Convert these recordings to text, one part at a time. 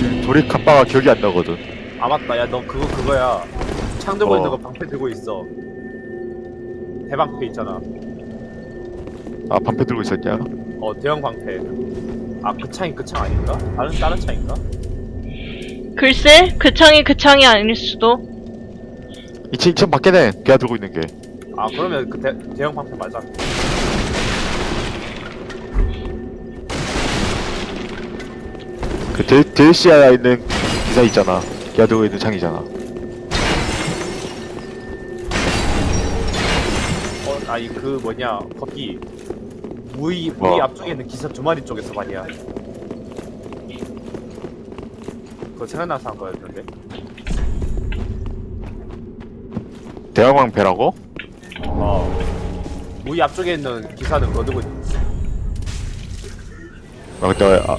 지금 조립 갑바가 기억이 안 나거든. 아 맞다 야 너 그거 그거야 창 들고 어. 있는 거 방패 들고 있어 대방패 있잖아 아 반패 들고 있었냐? 어 대형 방패 아 그 창이 그 창 아닌가? 다른 다른 창인가? 글쎄, 그 창이 그 창이 아닐 수도. 2층 2층 밖에네. 걔가 들고 있는 게. 아 그러면 그 대, 대형 방패 맞아 그 델, 델시아에 있는 기사 있잖아. 들고 있는 창이잖아. 어 아니 그 뭐냐 거기 무이 무이 뭐? 앞쪽에 있는 기사 두 마리 쪽에서 말이야 그거 생각나서 한 거였는데 대왕왕패라고? 어 무이 앞쪽에 있는 기사는 그거 들고 있- 아 근데 아,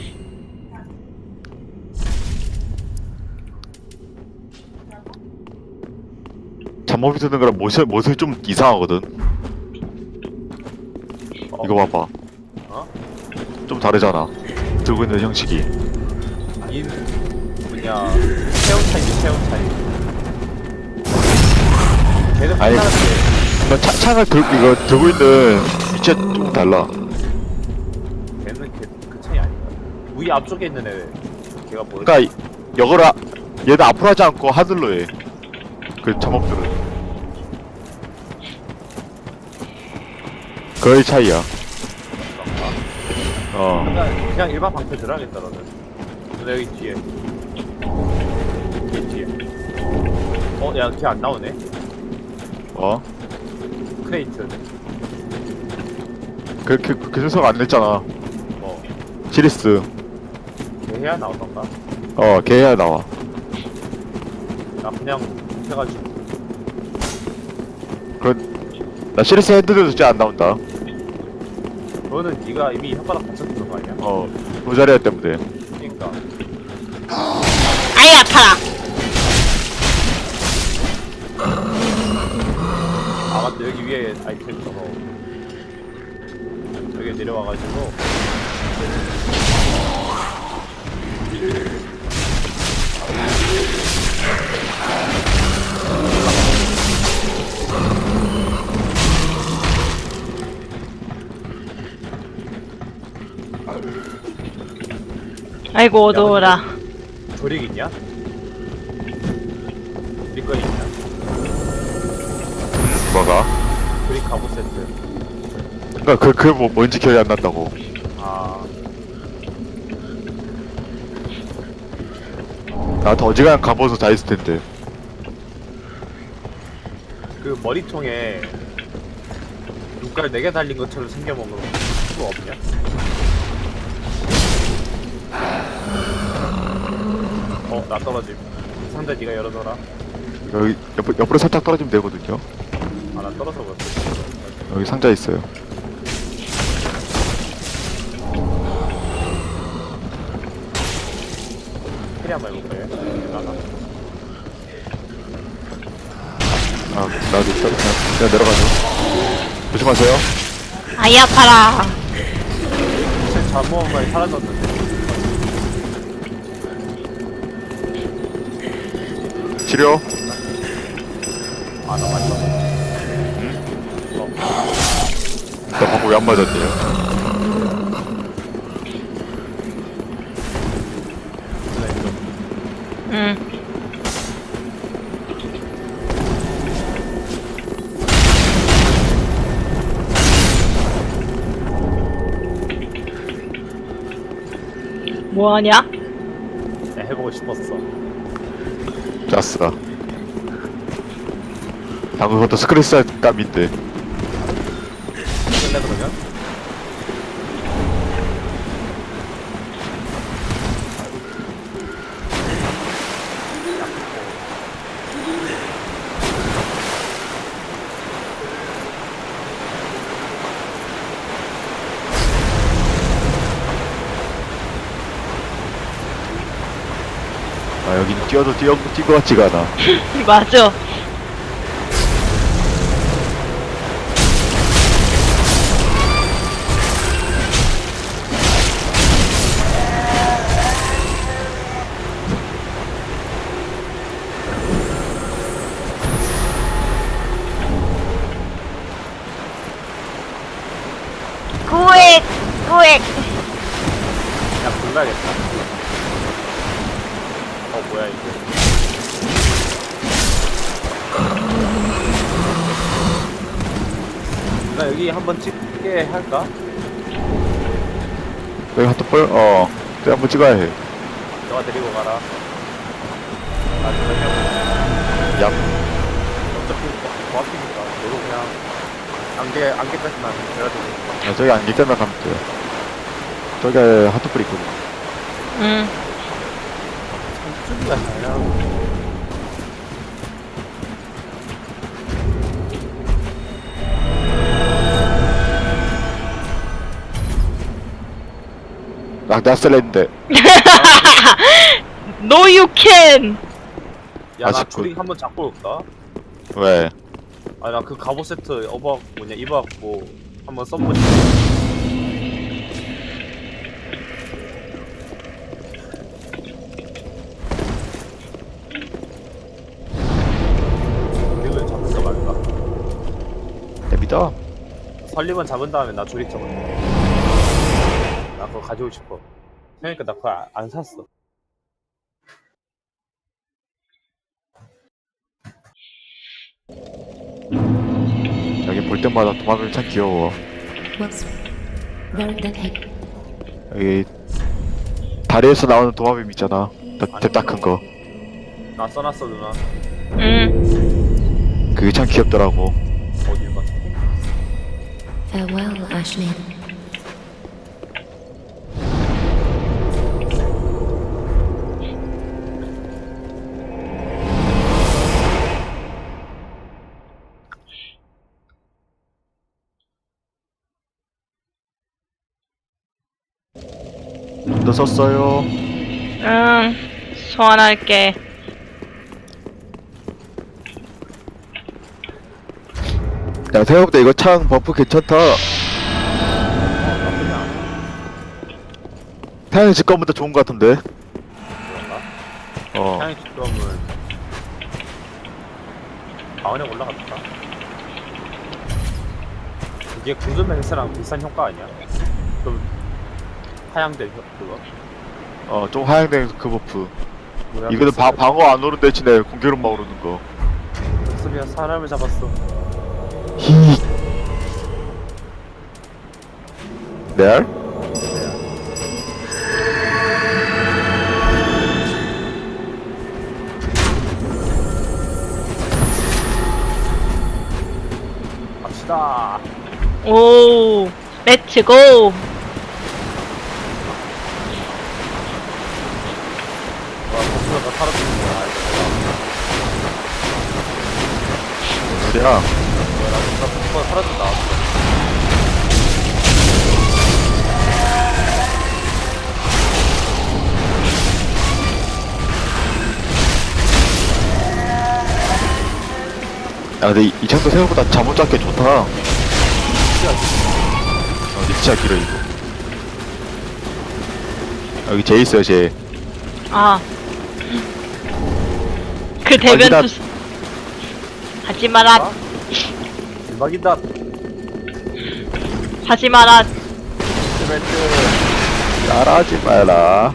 잠옷이 드는 거랑 모습 모습이 좀 이상하거든. 어, 이거 봐봐. 어? 좀 다르잖아. 들고 있는 형식이. 인 뭐냐 체온 차이지 체온 차이 걔는 아니, 너 차, 창을 들, 이거 들고 있는 위치가 좀 달라. 걔는 걔, 그 차이 아닌가 무이 앞쪽에 있는 애 걔가? 그러니까 이- 이거를 아- 얘는 앞으로 하지 않고 하늘로 해. 그 잠옷들은. 그의 차이야. 어. 그냥, 그냥 일반 방패 들어야겠다 너는 근데 여기 뒤에 뒤에 뒤에 어? 야걔안 나오네 어? 크레이트 그, 그, 그 녀석 안 냈잖아. 뭐 시리스. 걔 해야 나오던가 어, 걔 해야 나와. 나 그냥 해가지고 그런, 나 시리스 핸드도 진짜 안 나온다. 그거는 네가 이미 혓바닥 다쳤던 거 아니야? 어, 로자리아 때문에. 그니까 아이, 아파라. 아 맞다 여기 위에 아이템 저거 여기 내려와가지고 아이고, 어두워라. 조릭 있냐? 조릭 거리 있냐? 뭐가? 조릭 가구 세트 그니까 그, 그 뭐, 뭔지 기억이 안 난다고. 아 나한테 어지간한 갑옷은 다 있을 텐데. 그 머리통에 눈깔 4개 달린 것처럼 생겨먹는 거 없냐? 어, 나 떨어짐. 상자 네가 열어둬라. 여기, 옆, 옆으로 살짝 떨어지면 되거든요. 아, 나 떨어져 버렸어. 여기 상자 있어요. 캐리 한번 해볼까요? 나가. 아, 나도 떨, 그냥, 그냥 내려가죠. 조심하세요. 아이, 아파라. 제 잠모한 거에 사라졌는데. 치료. 아. 어, 나 방금 왜안 좀. 응. 뭐하냐? 야, 해보고 싶었어. 짜스가. 방금 그것도 스크래스 감인데. 끝내 그러면? 아, 여기는 뛰어도 뛰어, 뛴것 같지가 않아. 맞아. 한번 찍게 할까? 여기 핫도볼? 어. 그래 한번 찍어야 해. 너가 데리고 가라. 나 지금 형 얍. 어차피 고맙으니까 너도 그냥 안개 안개까지만 그래가지고 아, 저기 안개까지만 가면 돼. 저기 핫도볼 있거든. 응. 수비가 잘나 오고. 나, 나 쓸랬는데. No you can! 야 나 아쉽군. 조링 한번 잡고 올까? 왜? 아 나 그 갑옷 세트 어버 뭐냐 입어갖고 한번 잡을까 말까? 믿어. 설리번 잡은 다음에 나 조립 잡을게. 나 그거 가지고 싶어. 그러니까 나 그거 안- 안 샀어. 여기 볼 때마다 도마뱀이 참 귀여워. was where that heck 여기 다리에서 나오는 도마뱀 있잖아. 대딱 큰 거. 나 써놨어 누나. 응. 그게 참 귀엽더라고. 어딜 봤어? farewell Ashley 너 썼어요. 응. 소환할게. 야 생각보다 이거 창 버프 괜찮다. 태양의 집 거보다 좋은 것 같은데. 그런가? 어. 향의 직감은 다운에 올라갔다. 그게 구조 맹세랑 비슷한 효과 아니야? 좀 하향된 효 그거? 어, 좀 하향된 그 버프. 뭐야, 이거는 소리- 방어 안 오른 대신에 공격력만 오르는 거. 그 소리야 사람을 잡았어. 히. 레알? 갑시다. 오. 렛츠 고! 와, 버스가 사라지는 거야. 이거 어디야? 나 사라진다. 야, 근데 이, 이 창도 생각보다 잠못 잡기 좋다. 어, 립치아 길어, 이거. 여기 제 있어요, 제. 아. 그 대변 거기다- 투 하지 마라. 대박이다. 하지 마라. 스벨트. 따라하지 마라.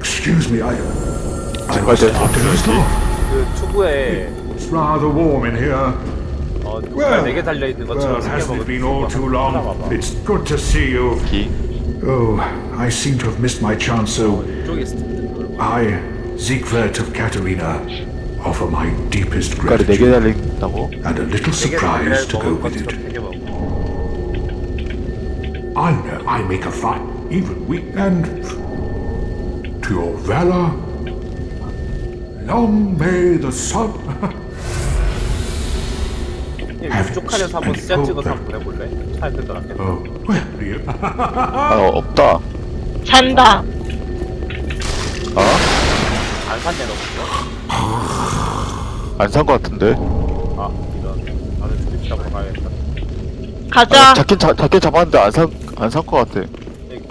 Excuse me, I. I It's must quite have to a- stop. 그 투구에 It's rather warm in here. 어, Well, 네개 달려 있는 Well, 것처럼 hasn't 생겨먹은 it been all too long? 봐봐. It's good to see you. 기. Oh, I seem to have missed my chance, so 이쪽에 있을 텐데. I, Siegfried of Katerina, offer my deepest 국가를 4개 gratitude 달린다고? and a little surprise to go with it. I know I make a fight, even weak, and to your valor, long may the sun. 부족하려서 한번 시야 찍어서 한번 보내볼래? 차에 들더라. oh, well, you. 아, 없다. 잔다. 어? 안 샀냐 너 그거? 안산거 같은데? 아 이런. 나는 조립 잡으러 가야겠다. 가자. 아, 잡긴, 잡, 잡긴 잡았는데 안 산, 안산거 같아.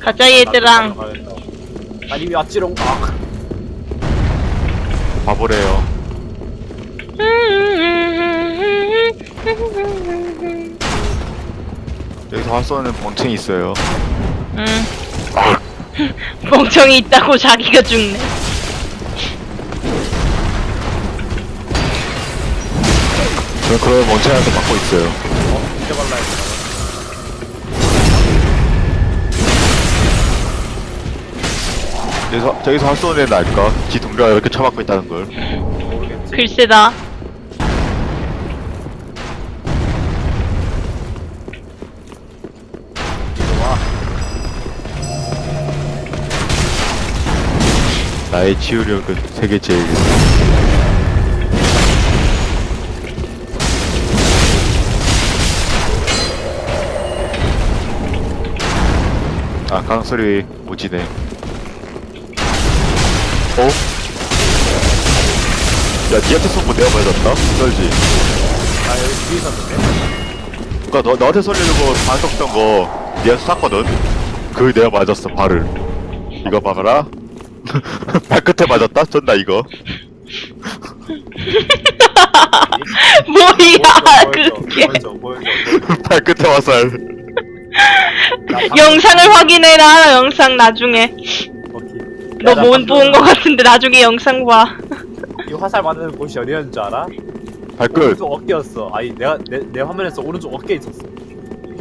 가자, 얘들랑. 나도 잡으러 가야겠다. 아니 왜 왔지롱? 아. 바보래요. 여기서 활 쏘는 멍청이 있어요. 응. 아, 멍청이 있다고 자기가 죽네. 저는 그런 멍청이한테 맞고 있어요. 어? 이제 발라 했어. 여기서, 저기서 활 쏘는 애는 알까? 지 동료가 이렇게 쳐맞고 있다는 걸. 모르겠지. 글쎄다. 와. 나의 치유력은 세계 제일. 강소리 오지네. 어? 야, 니한테 쏜거 내가 맞았다? 썰지? 아 여기 뒤에 있었는데? 그니까 너, 너한테 쏠려고 반석 던 거, 니한테 쐈거든? 그 내가 맞았어, 발을. 이거 봐봐라. 발끝에 맞았다? 쩐다, 이거. 뭐야, 그게. 발끝에 화살. 영상을 확인해라, 영상 나중에. 오케이. 너 야, 나못 방금 본거 같은데 나중에 영상 봐. 이 화살 맞는 곳이 어디였는 줄 알아? 발끝. 오른쪽 어깨였어. 아니 내가 내, 내 화면에서 오른쪽 어깨에 있었어.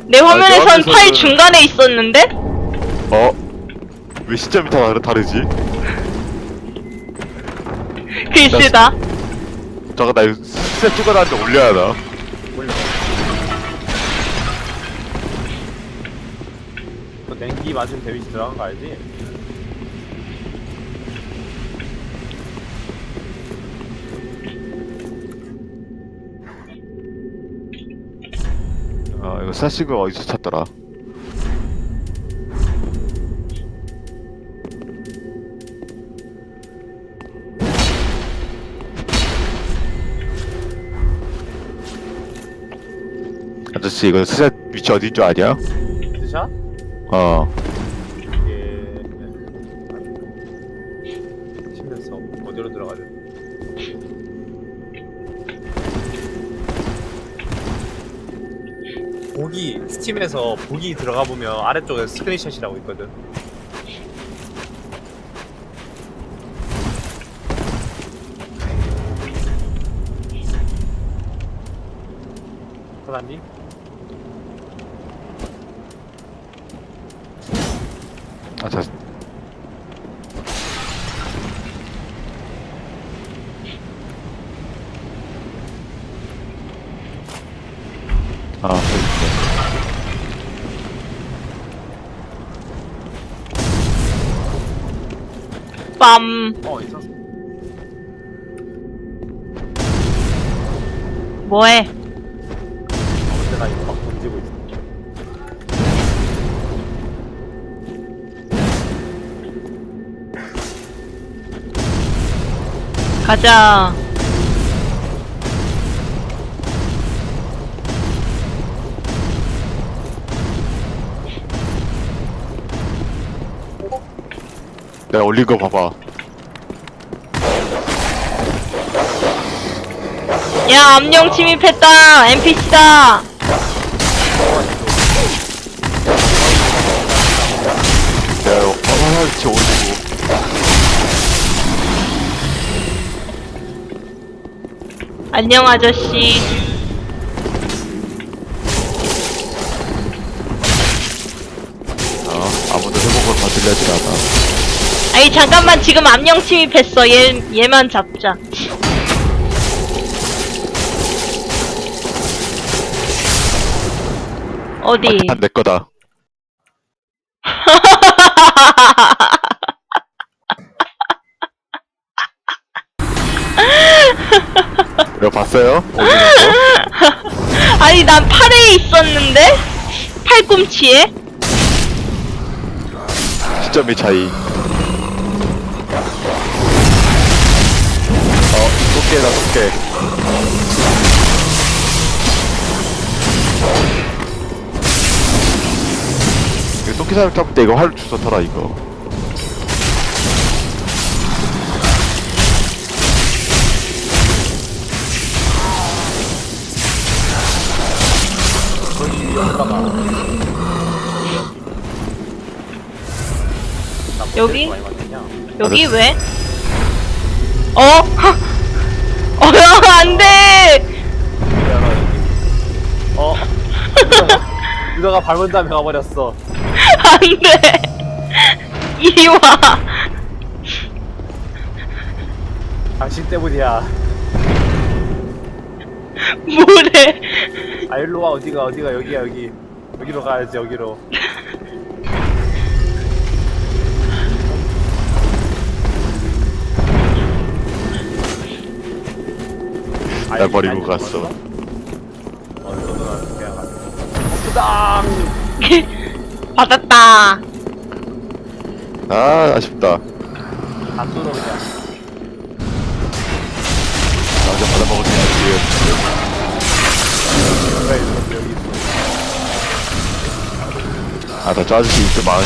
내 화면에선 화면에서는- 팔 중간에 있었는데? 어? 왜 시점이 다 다르, 다르지? 글쎄다. 잠깐, 나 이거 스텝 찍어놨는데 올려야 하나? 너 냉기 맞으면 데미지 들어간 거 알지? 아, 이거 사식을 어디서 찾더라? 아저씨, 이거 스셋 위치 어딘 줄 아냐? 어. 이게 치면서 어디로 들어가야 돼? 보기 스팀에서 보기 들어가 보면 아래쪽에 스크린샷이라고 있거든. 아, 있네. 빰. 어 있었어. 뭐해? 어, 근데 나 이거 막 던지고 있어. 가자. 내가 올린 거 봐봐. 야, 암령 침입했다. NPC다. 내가 이거 화살 위치 올리고. 안녕, 아저씨. 아. 아니, 잠깐만. 지금 암령 침입했어. 얘, 얘만 잡자. 어디? 아, 내 거다. 이거 봤어요? 아니, 난 팔에 있었는데? 팔꿈치에? 시점의 차이. 토끼. 이거 토끼 사람 잡을 때 이거 활 이거. 위에 올라가. 나 여기? 여기 왜? 어? 어, 안 돼! 어? 유다가 밟은 다음에 가버렸어. 안 돼! 이리 와! 당신 때문이야. 뭐래? 아, 일로 와, 어디가, 어디가, 여기야, 여기. 여기로 가야지, 여기로. 날 버리고 갔어. 가. 부당! 받았다. 아 아쉽다 다 뚫어, 그냥. 나 받아 먹을 생각이 왜, 여기, 여기 있어. 아나 저 아저씨 인기 많으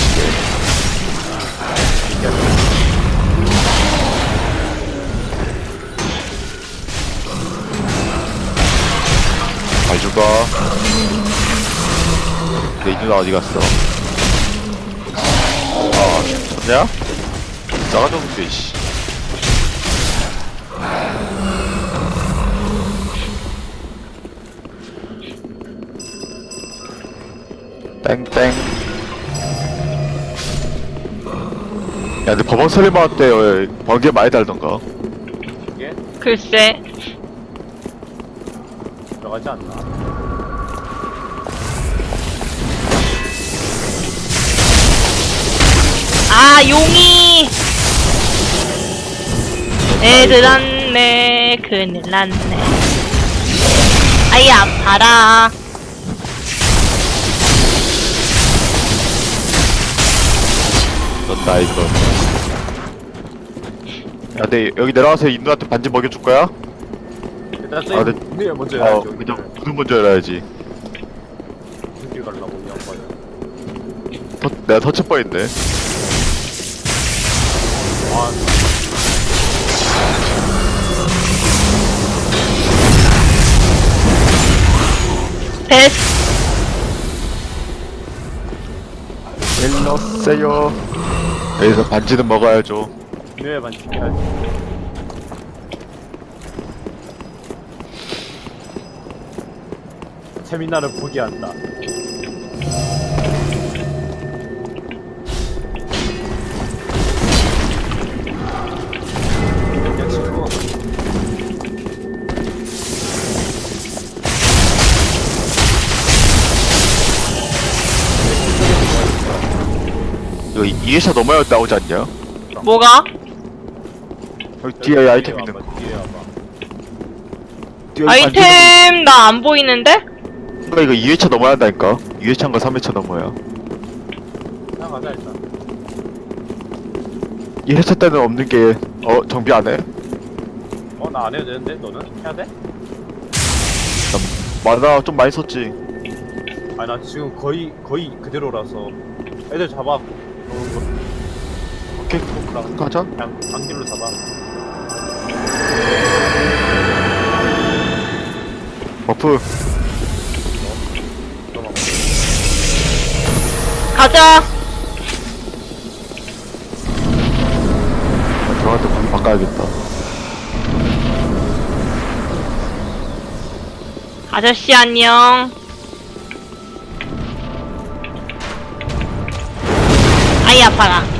신데 잘 죽어 내 누나 어디 갔어. 아 좋냐? 싸가지 없게 씨. 땡땡. 야 근데 때 어, 번개 많이 달던가. 이게 글쎄. 들어가지 않나? 아, 용이! 애들 났네. 큰일 났네. 아이, 아파라. 넌다 이거 야 근데 여기 내려와서 인누한테 반지 먹여줄 거야? 일단 아, 저기 네. 문을 먼저 어 열어야죠. 그냥 문을 먼저 열어야지 길 가려고 이 양반은. 터, 내가 터치 뻔했네 아, 됐어. 일러세요 여기서 반지는 먹어야죠 분유에만 지켜야지. 세미나를 포기한다. 이거 2회차 넘어야 나오지 않냐? 뭐가? 여기 뒤에 아이템 있는 거 뒤에. 뒤에 아이템, 나 안 보이는데? 이거 이거 2회차 넘어야 한다니까 2회차인가 3회차 넘어야 그냥 가자, 일단. 2회차 때는 없는 게 어? 정비 안 해? 어, 나 안 해도 되는데? 너는? 해야 돼? 맞아 좀 많이 썼지 아니, 나 지금 거의, 거의 그대로라서. 애들 잡아. 거. 오케이 그럼 가자 그냥 강길로 잡아. 버프 가자. 들어갈 때 무기 바꿔야겠다 아저씨, 안녕. 아이, 아파라.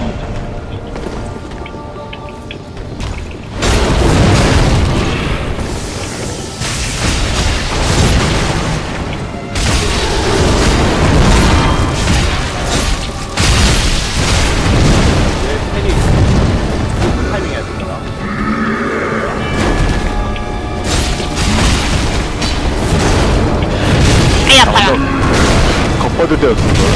아파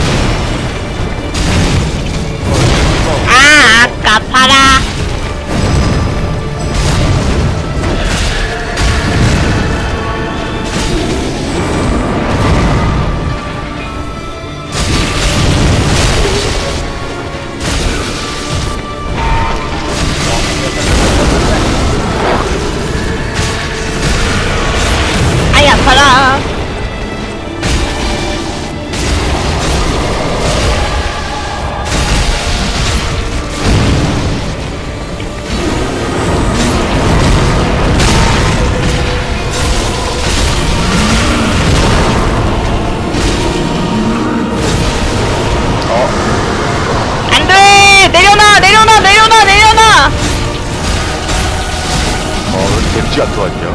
오지게 안 들어왔냐?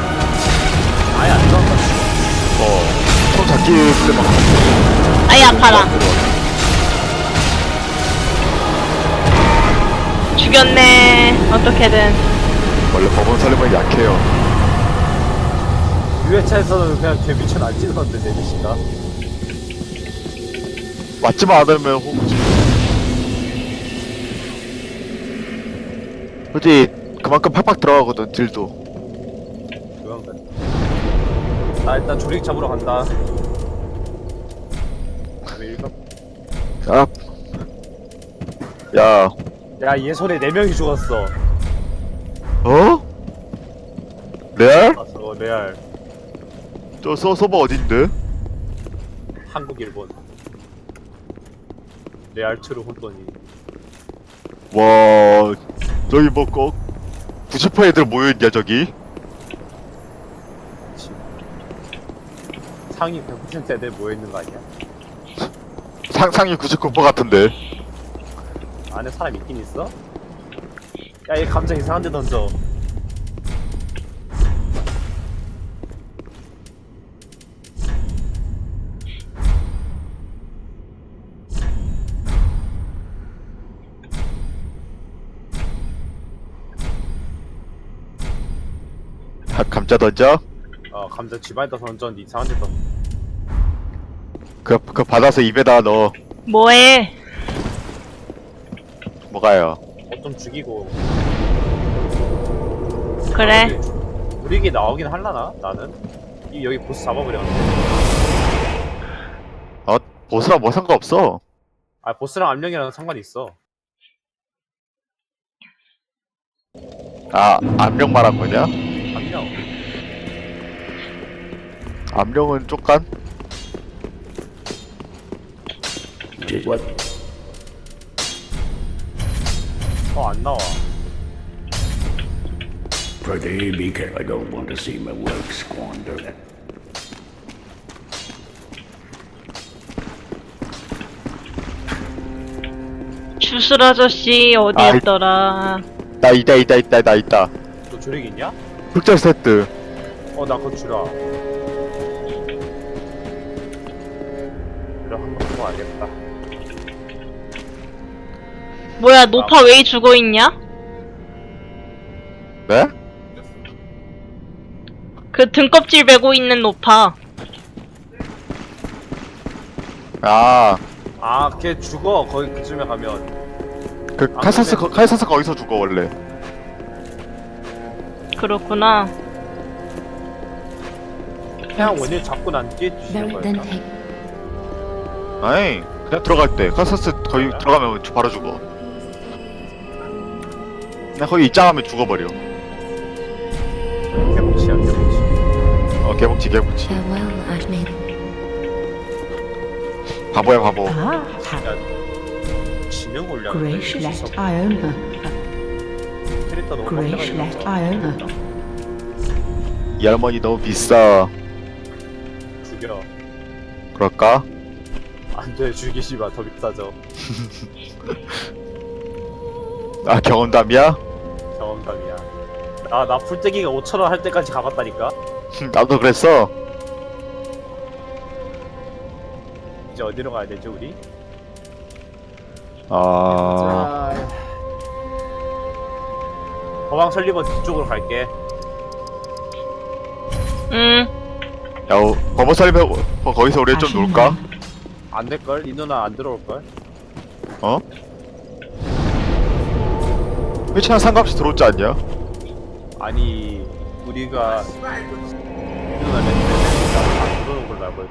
아예 안 들어간다. 어. 처음 잡기 때막 아이 아파라. 죽였네. 어떻게든. 원래 법원 살림은 약해요. 유해차에서는 그냥 개 미쳐 날뛰던데 내리시가. 맞지만 않으면 호구지. 솔직히 그만큼 팍팍 들어가거든 딜도. 나 일단 조릭 잡으러 간다. 왜 일급? 야, 야, 야, 얘 손에 네 명이 죽었어. 어? 레알? 아, 저거 레알. 저 서, 서버 어딘데? 한국, 일본. 레알 트루 혼돈이. 와, 저기 뭐 꼭, 90% 애들 모여있냐 저기? 상위 100% 애들 모여있는 거 아니야? 상상이 99% 같은데. 안에 사람 있긴 있어? 야, 얘 감정 이상한 데 던져. 아, 감자 던져? 어, 감자 집안에다 던졌는데 이상한 데 던져. 그, 그 받아서 입에다 넣어. 뭐해? 뭐가요? 어좀 죽이고. 그래. 우리 에게 나오긴 할라나? 나는? 이 여기 보스 잡아버렸는데. 어, 보스랑 뭐 상관없어. 아, 보스랑 암령이랑 상관이 있어. 아, 암령 말한 거냐? 암령. 암령은 쪽간? 어, 안 나와. Pretty be careful. I don't want to see my work squandered. 주술 아저씨 어디 아이. 있더라? 나 있다, 있다, 있다, 나 있다. 너 조릭 있냐? 흑절 세트. 어, 나 그거 주라. 그래, 한번 알겠다. 뭐야 노파 왜 죽어 있냐? 네? 그 등껍질 베고 있는 노파. 아, 아, 걔 죽어. 거기 그쯤에 가면. 그 아, 칼사스, 근데- 거- 칼사스 거기서 죽어, 원래. 그렇구나. 태양 원일 잡고 난 뒤에 주시는 take 아이, 그냥 들어갈 때. 칼사스 거기 들어가면 주- 바로 죽어. 그냥 거기 입장하면 죽어버려. 개복치야, 개복치. 어, 개복치, 개복치. farewell. 바보야, 바보. Ah, 야, 지능 올려. Grace let Iona. 캐릭터 너무 Grace let Iona. 이 할머니 너무 비싸. 죽여. 그럴까? 안 돼, 죽이지 마. 더 비싸져. 아, 경험담이야? 경험담이야. 나, 나 풀떼기가 5천원 할 때까지 가봤다니까? 나도 그랬어. 이제 어디로 가야 되지, 우리? 아, 자... 거방 설리번 뒤쪽으로 갈게. 응. 야, 어, 버버 살면 어, 거기서 우리 좀 놀까? 안 될걸? 이 누나 안 들어올걸? 어? 회차는 상관없이 들어오지 않냐? 아니, 우리가 이 누나 맨날 안 들어오는 걸로 알고 있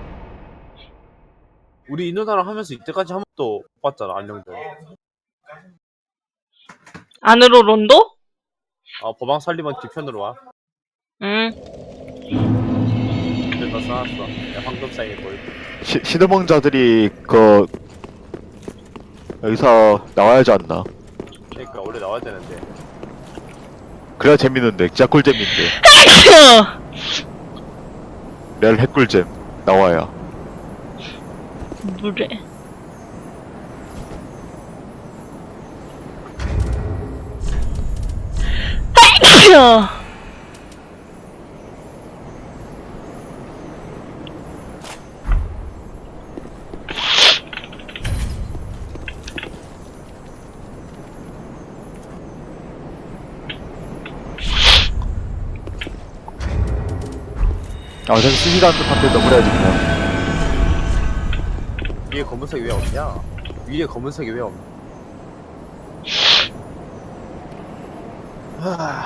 우리 이 누나랑 하면서 이때까지 한 번도 못 봤잖아, 안녕들. 안으로 론도? 아, 거방 설리번 뒤편으로 와. 응. 근데 너 써놨어. 야, 황금 사인이 보이고. 시, 시드몽자들이 그 여기서 나와야지 않나? 그러니까 원래 나와야 되는데. 그래야 재밌는데. 진짜 꿀잼인데. 레알 핵꿀잼 나와야. 물에. 아 내가 쓰지도 않는 판테 넘어야지 그냥 위에 검은색이 왜 없냐? 위에 검은색이 왜 없냐? 하...